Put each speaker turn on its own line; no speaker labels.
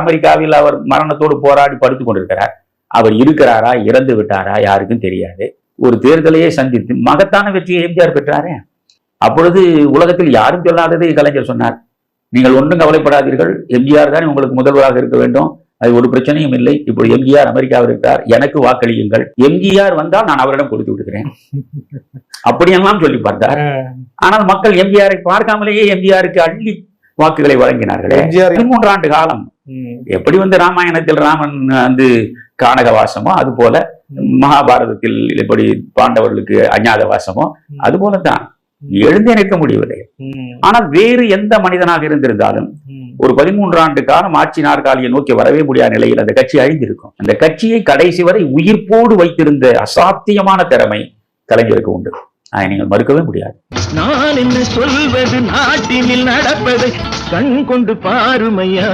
அமெரிக்காவில் அவர் மரணத்தோடு போராடி படுத்துக் கொண்டிருக்கிறார். அவர் இருக்கிறாரா? இறந்து விட்டாரா? யாருக்கும் தெரியாது. ஒரு தேர்தலையே சந்தித்து மகத்தான வெற்றியை எம்ஜிஆர் பெற்றாரே. அப்பொழுது உலகத்தில் யாரும் சொல்லாததை கலைஞர் சொன்னார். நீங்கள் ஒன்றும் கவலைப்படாதீர்கள். எம்ஜிஆர் தான் உங்களுக்கு முதல்வராக இருக்க வேண்டும். அது ஒரு பிரச்சனையும் இல்லை. இப்பொழுது எம்ஜிஆர் அமெரிக்காவில் இருக்கிறார். எனக்கு வாக்களியுங்கள். எம்ஜிஆர் வந்தால் நான் அவரிடம் கொடுத்து விடுகிறேன் அப்படியெல்லாம் சொல்லி பார்த்தார். ஆனால் மக்கள் எம்ஜிஆரை பார்க்காமலேயே எம்ஜிஆருக்கு அள்ளி வாக்குகளை வழங்கினார்களே. பதிமூன்று ஆண்டு காலம். எப்படி வந்து ராமாயணத்தில் ராமன் வந்து கானகவாசமோ அது போல மகாபாரதத்தில் எப்படி பாண்டவர்களுக்கு அஞ்ஞாத வாசமோ அது போலதான் எழுந்தே நிற்க முடியவில்லை. ஆனால் வேறு எந்த மனிதனாக இருந்திருந்தாலும். ஒரு பதிமூன்று ஆண்டு காலம் ஆட்சி நாற்காலியை நோக்கி வரவே முடியாத நிலையில் அந்த கட்சி அழிந்திருக்கும். அந்த கட்சியை கடைசி வரை உயிர்ப்போடு வைத்திருந்த அசாத்தியமான திறமை கலைஞருக்கு உண்டு. அதை நீங்கள் மறுக்கவே முடியாது.
நான் என்ன சொல்வது? நாட்டினில் நடப்பதை கண் கொண்டு பாருமையா?